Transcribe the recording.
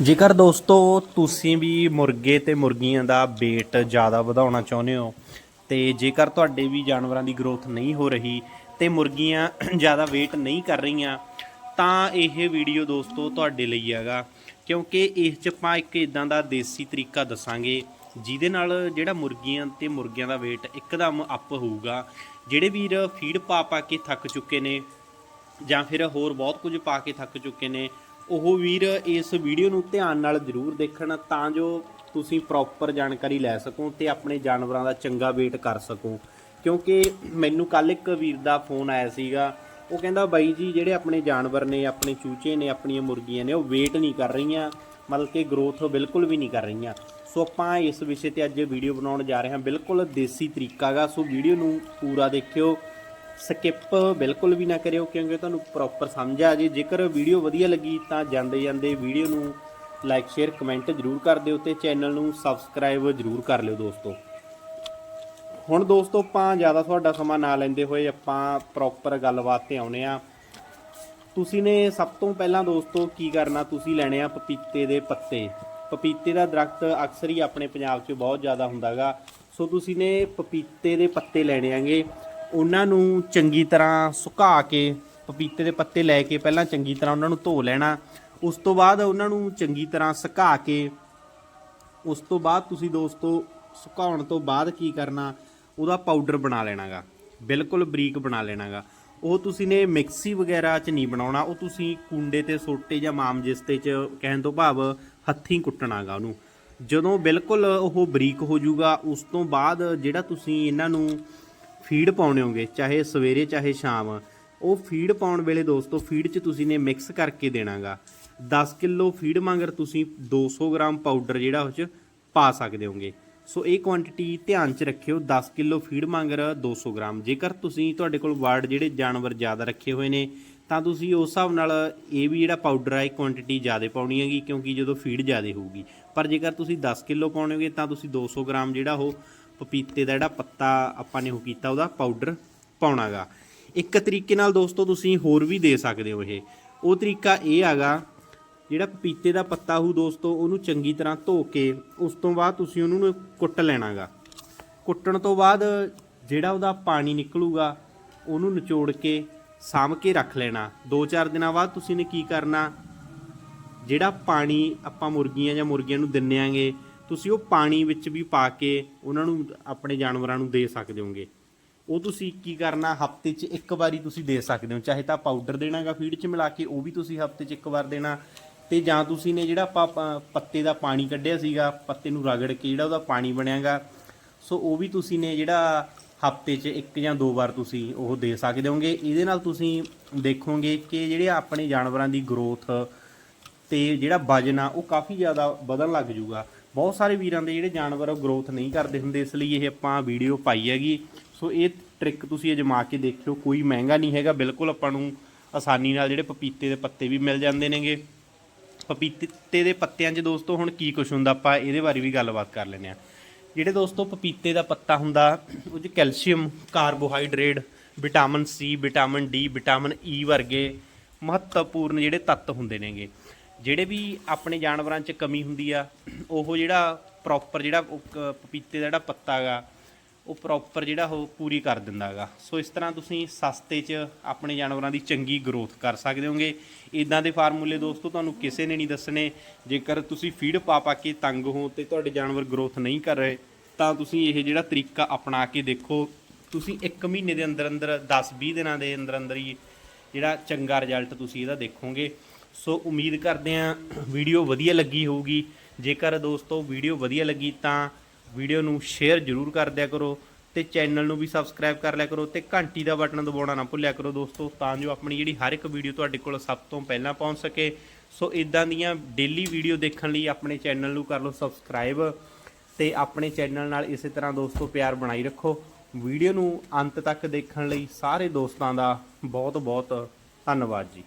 ਜੇਕਰ ਦੋਸਤੋ, ਤੁਸੀਂ ਵੀ ਮੁਰਗੇ ਤੇ ਮੁਰਗੀਆਂ ਦਾ weight ਜ਼ਿਆਦਾ ਵਧਾਉਣਾ ਚਾਹੁੰਦੇ ਹੋ, ਤੇ ਜੇਕਰ ਤੁਹਾਡੇ ਵੀ ਜਾਨਵਰਾਂ ਦੀ ਗਰੋਥ ਨਹੀਂ ਹੋ ਰਹੀ ਤੇ ਮੁਰਗੀਆਂ ਜ਼ਿਆਦਾ weight ਨਹੀਂ ਕਰ ਰਹੀਆਂ, ਤਾਂ ਇਹ ਵੀਡੀਓ ਦੋਸਤੋ ਤੁਹਾਡੇ ਲਈ ਹੈਗਾ। ਕਿਉਂਕਿ ਇਸ 'ਚ ਆਪਾਂ ਇੱਕ ਇਦਾਂ ਦਾ ਦੇਸੀ ਤਰੀਕਾ ਦੱਸਾਂਗੇ, ਜਿਹਦੇ ਨਾਲ ਜਿਹੜਾ ਮੁਰਗੀਆਂ ਤੇ ਮੁਰਗਿਆਂ ਦਾ weight ਇੱਕਦਮ ਅਪ ਹੋਊਗਾ। ਜਿਹੜੇ ਵੀਰ ਫੀਡ ਪਾ ਪਾ ਕੇ ਥੱਕ ਚੁੱਕੇ ਨੇ ਜਾਂ ਫਿਰ ਹੋਰ ਬਹੁਤ ਕੁਝ ਪਾ ਕੇ ਥੱਕ ਚੁੱਕੇ ਨੇ ਉਹ ਵੀਰ ਇਸ ਵੀਡੀਓ ਨੂੰ ਧਿਆਨ ਨਾਲ ਜ਼ਰੂਰ ਦੇਖਣ ਤਾਂ ਜੋ ਤੁਸੀਂ ਪ੍ਰੋਪਰ ਜਾਣਕਾਰੀ ਲੈ ਸਕੋ ਤੇ ਆਪਣੇ ਜਾਨਵਰਾਂ ਦਾ ਚੰਗਾ ਵੇਟ ਕਰ ਸਕੋ। ਕਿਉਂਕਿ ਮੈਨੂੰ ਕੱਲ ਇੱਕ ਵੀਰ ਦਾ ਫੋਨ ਆਇਆ ਸੀਗਾ। ਉਹ ਕਹਿੰਦਾ, ਬਾਈ ਜੀ, ਜਿਹੜੇ ਆਪਣੇ ਜਾਨਵਰ ਨੇ, ਆਪਣੇ ਚੂਚੇ ਨੇ, ਆਪਣੀਆਂ ਮੁਰਗੀਆਂ ਨੇ, ਉਹ ਵੇਟ ਨਹੀਂ ਕਰ ਰਹੀਆਂ, ਮਤਲਬ ਕਿ ਗਰੋਥ ਬਿਲਕੁਲ ਵੀ ਨਹੀਂ ਕਰ ਰਹੀਆਂ। ਸੋ ਆਪਾਂ ਇਸ ਵਿਸ਼ੇ ਤੇ ਅੱਜ ਵੀਡੀਓ ਬਣਾਉਣ ਜਾ ਰਹੇ ਹਾਂ। ਬਿਲਕੁਲ ਦੇਸੀ ਤਰੀਕਾ ਗਾ। ਸੋ ਵੀਡੀਓ ਨੂੰ ਪੂਰਾ ਦੇਖਿਓ। ਸਕਿਪ ਬਿਲਕੁਲ ਵੀ ਨਾ ਕਰਿਓ, ਕਿਉਂਕਿ ਤੁਹਾਨੂੰ ਪ੍ਰੋਪਰ ਸਮਝ ਆ ਜੇ। ਜੇਕਰ ਵੀਡੀਓ ਵਧੀਆ ਲੱਗੀ ਤਾਂ ਜਾਂਦੇ ਜਾਂਦੇ ਵੀਡੀਓ ਨੂੰ ਲਾਈਕ ਸ਼ੇਅਰ ਕਮੈਂਟ ਜ਼ਰੂਰ ਕਰ ਦਿਓ ਤੇ ਚੈਨਲ ਨੂੰ ਸਬਸਕ੍ਰਾਈਬ ਜ਼ਰੂਰ ਕਰ ਲਿਓ ਦੋਸਤੋ। ਹੁਣ ਦੋਸਤੋ, ਆਪਾਂ ਜ਼ਿਆਦਾ ਤੁਹਾਡਾ ਸਮਾਂ ਨਾ ਲੈਂਦੇ ਹੋਏ ਆਪਾਂ ਪ੍ਰੋਪਰ ਗੱਲਬਾਤ ਤੇ ਆਉਨੇ ਆ। ਤੁਸੀਂ ਨੇ ਸਭ ਤੋਂ ਪਹਿਲਾਂ ਦੋਸਤੋ ਕੀ ਕਰਨਾ? ਤੁਸੀਂ ਲੈਣੇ ਆ ਪਪੀਤੇ ਦੇ ਪੱਤੇ। ਪਪੀਤੇ ਦਾ ਦਰਖਤ ਅਕਸਰ ਹੀ ਆਪਣੇ ਪੰਜਾਬ 'ਚ ਬਹੁਤ ਜ਼ਿਆਦਾ ਹੁੰਦਾਗਾ। ਸੋ ਤੁਸੀਂ ਨੇ ਪਪੀਤੇ ਦੇ ਪੱਤੇ ਲੈਣੇ ਆਂਗੇ। ਉਹਨਾਂ ਨੂੰ ਚੰਗੀ ਤਰ੍ਹਾਂ ਸੁਕਾ ਕੇ, ਪਪੀਤੇ ਦੇ ਪੱਤੇ ਲੈ ਕੇ ਪਹਿਲਾਂ ਚੰਗੀ ਤਰ੍ਹਾਂ ਉਹਨਾਂ ਨੂੰ ਧੋ ਲੈਣਾ। ਉਸ ਤੋਂ ਬਾਅਦ ਉਹਨਾਂ ਨੂੰ ਚੰਗੀ ਤਰ੍ਹਾਂ ਸੁਕਾ ਕੇ, ਉਸ ਤੋਂ ਬਾਅਦ ਤੁਸੀਂ ਦੋਸਤੋ ਸੁਕਾਉਣ ਤੋਂ ਬਾਅਦ ਕੀ ਕਰਨਾ, ਉਹਦਾ ਪਾਊਡਰ ਬਣਾ ਲੈਣਾਗਾ। ਬਿਲਕੁਲ ਬਰੀਕ ਬਣਾ ਲੈਣਾਗਾ। ਉਹ ਤੁਸੀਂ ਨੇ ਮਿਕਸੀ ਵਗੈਰਾ 'ਚ ਨਹੀਂ ਬਣਾਉਣਾ, ਉਹ ਤੁਸੀਂ ਕੁੰਡੇ ਤੇ, ਸੋਟੇ ਜਾਂ ਮਾਮਜਿਸਤੇ 'ਚ ਕਹਿਣ ਤੋਂ ਭਾਵ ਹੱਥੀਂ ਕੁੱਟਣਾਗਾ ਉਹਨੂੰ। ਜਦੋਂ ਬਿਲਕੁਲ ਉਹ ਬਰੀਕ ਹੋ ਜਾਊਗਾ ਉਸ ਤੋਂ ਬਾਅਦ ਜਿਹੜਾ ਤੁਸੀਂ ਇਹਨਾਂ ਨੂੰ ਫੀਡ ਪਾਉਣੇ ਹੋਗੇ, ਚਾਹੇ ਸਵੇਰੇ, ਚਾਹੇ ਸ਼ਾਮ, ਉਹ ਫੀਡ ਪਾਉਣ ਵੇਲੇ ਦੋਸਤੋ, ਫੀਡ 'ਚ ਤੁਸੀਂ ਨੇ ਮਿਕਸ ਕਰਕੇ ਦੇਣਾਗਾ। 10 ਕਿਲੋ ਫੀਡ ਮੰਗਰ ਤੁਸੀਂ 200 ਗ੍ਰਾਮ ਪਾਊਡਰ ਜਿਹੜਾ ਉਹ 'ਚ ਪਾ ਸਕਦੇ ਹੋਗੇ। ਸੋ ਇਹ ਕੁਆਂਟੀਟੀ ਧਿਆਨ 'ਚ ਰੱਖਿਓ 10 ਕਿਲੋ ਫੀਡ ਮੰਗਰ 200 ਗ੍ਰਾਮ। ਜੇਕਰ ਤੁਸੀਂ ਤੁਹਾਡੇ ਕੋਲ ਵਾਰਡ ਜਿਹੜੇ ਜਾਨਵਰ ਜ਼ਿਆਦਾ ਰੱਖੇ ਹੋਏ ਨੇ, ਤਾਂ ਤੁਸੀਂ ਉਸ ਹਿਸਾਬ ਨਾਲ ਇਹ ਵੀ ਜਿਹੜਾ ਪਾਊਡਰ ਆ, ਇਹ ਕੁਆਂਟੀਟੀ ਜ਼ਿਆਦਾ ਪਾਉਣੀ ਹੈਗੀ, ਕਿਉਂਕਿ ਜਦੋਂ ਫੀਡ ਜ਼ਿਆਦਾ ਹੋਊਗੀ। ਪਰ ਜੇਕਰ ਤੁਸੀਂ 10 ਕਿਲੋ ਪਾਉਣੋਗੇ ਤਾਂ ਤੁਸੀਂ 200 ਗ੍ਰਾਮ ਜਿਹੜਾ ਉਹ ਪਪੀਤੇ ਦਾ ਜਿਹੜਾ ਪੱਤਾ ਆਪਾਂ ਨੇ ਉਹ ਕੀਤਾ, ਉਹਦਾ ਪਾਊਡਰ ਪਾਉਣਾਗਾ। ਇੱਕ ਤਰੀਕੇ ਨਾਲ ਦੋਸਤੋ ਤੁਸੀਂ ਹੋਰ ਵੀ ਦੇ ਸਕਦੇ ਹੋ ਇਹ। ਉਹ ਤਰੀਕਾ ਇਹ ਹੈਗਾ ਜਿਹੜਾ ਪਪੀਤੇ ਦਾ ਪੱਤਾ ਹੂ ਦੋਸਤੋ, ਉਹਨੂੰ ਚੰਗੀ ਤਰ੍ਹਾਂ ਧੋ ਕੇ, ਉਸ ਤੋਂ ਬਾਅਦ ਤੁਸੀਂ ਉਹਨੂੰ ਨੂੰ ਕੁੱਟ ਲੈਣਾਗਾ। ਕੁੱਟਣ ਤੋਂ ਬਾਅਦ ਜਿਹੜਾ ਉਹਦਾ ਪਾਣੀ ਨਿਕਲੂਗਾ, ਉਹਨੂੰ ਨਿਚੋੜ ਕੇ ਸਾਂਭ ਕੇ ਰੱਖ ਲੈਣਾ। 2-4 ਦਿਨਾਂ ਬਾਅਦ ਤੁਸੀਂ ਨੇ ਕੀ ਕਰਨਾ, ਜਿਹੜਾ ਪਾਣੀ ਆਪਾਂ ਮੁਰਗੀਆਂ ਜਾਂ ਮੁਰਗੀਆਂ ਨੂੰ ਦਿੰਨੇ ਆਂਗੇ ਤੁਸੀਂ ਉਹ ਪਾਣੀ ਵਿੱਚ ਵੀ ਪਾ ਕੇ ਉਹਨਾਂ ਨੂੰ ਆਪਣੇ ਜਾਨਵਰਾਂ ਨੂੰ ਦੇ ਸਕਦੇ ਹੋਗੇ। ਉਹ ਤੁਸੀਂ ਕੀ ਕਰਨਾ, ਹਫ਼ਤੇ 'ਚ ਇੱਕ ਵਾਰੀ ਤੁਸੀਂ ਦੇ ਸਕਦੇ ਹੋ, ਚਾਹੇ ਤਾਂ ਪਾਊਡਰ ਦੇਣਾਗਾ ਫੀਡ 'ਚ ਮਿਲਾ ਕੇ, ਉਹ ਵੀ ਤੁਸੀਂ ਹਫ਼ਤੇ 'ਚ ਇੱਕ ਵਾਰ ਦੇਣਾ। ਤੇ ਜਾਂ ਤੁਸੀਂ ਨੇ ਜਿਹੜਾ ਆਪਾਂ ਪ- ਪੱਤੇ ਦਾ ਪਾਣੀ ਕੱਢਿਆ ਸੀਗਾ, ਪੱਤੇ ਨੂੰ ਰਗੜ ਕੇ ਜਿਹੜਾ ਉਹਦਾ ਪਾਣੀ ਬਣਿਆਗਾ, ਸੋ ਉਹ ਵੀ ਤੁਸੀਂ ਨੇ ਜਿਹੜਾ ਹਫ਼ਤੇ 'ਚ ਇੱਕ ਜਾਂ ਦੋ ਵਾਰ ਤੁਸੀਂ ਉਹ ਦੇ ਸਕਦੇ ਹੋਗੇ। ਇਹਦੇ ਨਾਲ ਤੁਸੀਂ ਦੇਖੋਗੇ ਕਿ ਜਿਹੜੇ ਆਪਣੇ ਜਾਨਵਰਾਂ ਦੀ ਗਰੋਥ ਤੇ ਜਿਹੜਾ ਵਜਨ ਆ, ਉਹ ਕਾਫੀ ਜ਼ਿਆਦਾ ਵਧਣ ਲੱਗ ਜੂਗਾ। ਬਹੁਤ ਸਾਰੇ ਵੀਰਾਂ ਦੇ ਜਿਹੜੇ ਜਾਨਵਰ ਉਹ ਗਰੋਥ ਨਹੀਂ ਕਰਦੇ ਹੁੰਦੇ, ਇਸ ਲਈ ਇਹ ਆਪਾਂ ਵੀਡੀਓ ਪਾਈ ਹੈਗੀ। ਸੋ ਇਹ ਟ੍ਰਿਕ ਤੁਸੀਂ ਅਜਮਾ ਕੇ ਦੇਖਿਓ, ਕੋਈ ਮਹਿੰਗਾ ਨਹੀਂ ਹੈਗਾ, ਬਿਲਕੁਲ ਆਪਾਂ ਨੂੰ ਆਸਾਨੀ ਨਾਲ ਜਿਹੜੇ ਪਪੀਤੇ ਦੇ ਪੱਤੇ ਵੀ ਮਿਲ ਜਾਂਦੇ ਨੇਗੇ। ਪਪੀਤੇ ਦੇ ਪੱਤਿਆਂ 'ਚ ਦੋਸਤੋ, ਹੁਣ ਕੀ ਕੁਝ ਹੁੰਦਾ, ਆਪਾਂ ਇਹਦੇ ਬਾਰੇ ਵੀ ਗੱਲਬਾਤ ਕਰ ਲੈਂਦੇ ਆ ਜਿਹੜੇ ਦੋਸਤੋ, ਪਪੀਤੇ ਦਾ ਪੱਤਾ ਹੁੰਦਾ, ਉਹ 'ਚ calcium, carbohydrate, vitamin C, vitamin D, vitamin E ਵਰਗੇ ਮਹੱਤਵਪੂਰਨ ਜਿਹੜੇ ਤੱਤ ਹੁੰਦੇ ਨੇਗੇ। ਜਿਹੜੇ ਵੀ ਆਪਣੇ ਜਾਨਵਰਾਂ 'ਚ ਕਮੀ ਹੁੰਦੀ ਆ, ਉਹ ਜਿਹੜਾ ਪ੍ਰੋਪਰ ਜਿਹੜਾ ਉਹ ਕ- ਪਪੀਤੇ ਦਾ ਜਿਹੜਾ ਪੱਤਾ ਗਾ, ਉਹ ਪ੍ਰੋਪਰ ਜਿਹੜਾ ਉਹ ਪੂਰੀ ਕਰ ਦਿੰਦਾ ਹੈਗਾ ਸੋ ਇਸ ਤਰ੍ਹਾਂ ਤੁਸੀਂ ਸਸਤੇ 'ਚ ਆਪਣੇ ਜਾਨਵਰਾਂ ਦੀ ਚੰਗੀ ਗਰੋਥ ਕਰ ਸਕਦੇ ਹੋਗੇ। ਇਦਾਂ ਦੇ ਫਾਰਮੂਲੇ ਦੋਸਤੋ, ਤੁਹਾਨੂੰ ਕਿਸੇ ਨੇ ਨਹੀਂ ਦੱਸਣੇ। ਜੇਕਰ ਤੁਸੀਂ ਫੀਡ ਪਾ ਪਾ ਕੇ ਤੰਗ ਹੋ ਤੇ ਤੁਹਾਡੇ ਜਾਨਵਰ ਗਰੋਥ ਨਹੀਂ ਕਰ ਰਹੇ, ਤਾਂ ਤੁਸੀਂ ਇਹ ਜਿਹੜਾ ਤਰੀਕਾ ਅਪਣਾ ਕੇ ਦੇਖੋ। ਤੁਸੀਂ 1 ਮਹੀਨੇ ਦੇ ਅੰਦਰ ਅੰਦਰ 10-20 ਦਿਨਾਂ ਦੇ ਅੰਦਰ ਅੰਦਰ ਹੀ ਜਿਹੜਾ ਚੰਗਾ ਰਿਜ਼ਲਟ ਤੁਸੀਂ ਇਹਦਾ ਦੇਖੋਗੇ। ਸੋ ਉਮੀਦ ਕਰਦੇ ਹਾਂ ਵੀਡੀਓ ਵਧੀਆ ਲੱਗੀ ਹੋਊਗੀ। ਜੇਕਰ ਦੋਸਤੋ ਵੀਡੀਓ ਵਧੀਆ ਲੱਗੀ ਤਾਂ ਵੀਡੀਓ ਨੂੰ ਸ਼ੇਅਰ ਜ਼ਰੂਰ ਕਰ ਦਿਆ ਕਰੋ ਤੇ ਚੈਨਲ ਨੂੰ ਵੀ ਸਬਸਕ੍ਰਾਈਬ ਕਰ ਲਿਆ ਕਰੋ ਤੇ ਘੰਟੀ ਦਾ ਬਟਨ ਦਬਾਉਣਾ ਨਾ ਭੁੱਲਿਆ ਕਰੋ ਦੋਸਤੋ, ਤਾਂ ਜੋ ਆਪਣੀ ਜਿਹੜੀ ਹਰ ਇੱਕ ਵੀਡੀਓ ਤੁਹਾਡੇ ਕੋਲ ਸਭ ਤੋਂ ਪਹਿਲਾਂ ਪਹੁੰਚ ਸਕੇ। ਸੋ ਇਦਾਂ ਦੀਆਂ ਡੇਲੀ ਵੀਡੀਓ ਦੇਖਣ ਲਈ ਆਪਣੇ ਚੈਨਲ ਨੂੰ ਕਰ ਲਓ ਸਬਸਕ੍ਰਾਈਬ ਤੇ ਆਪਣੇ ਚੈਨਲ ਨਾਲ ਇਸੇ ਤਰ੍ਹਾਂ ਦੋਸਤੋ ਪਿਆਰ ਬਣਾਈ ਰੱਖੋ। ਵੀਡੀਓ ਨੂੰ ਅੰਤ ਤੱਕ ਦੇਖਣ ਲਈ ਸਾਰੇ ਦੋਸਤਾਂ ਦਾ ਬਹੁਤ ਬਹੁਤ ਧੰਨਵਾਦ ਜੀ।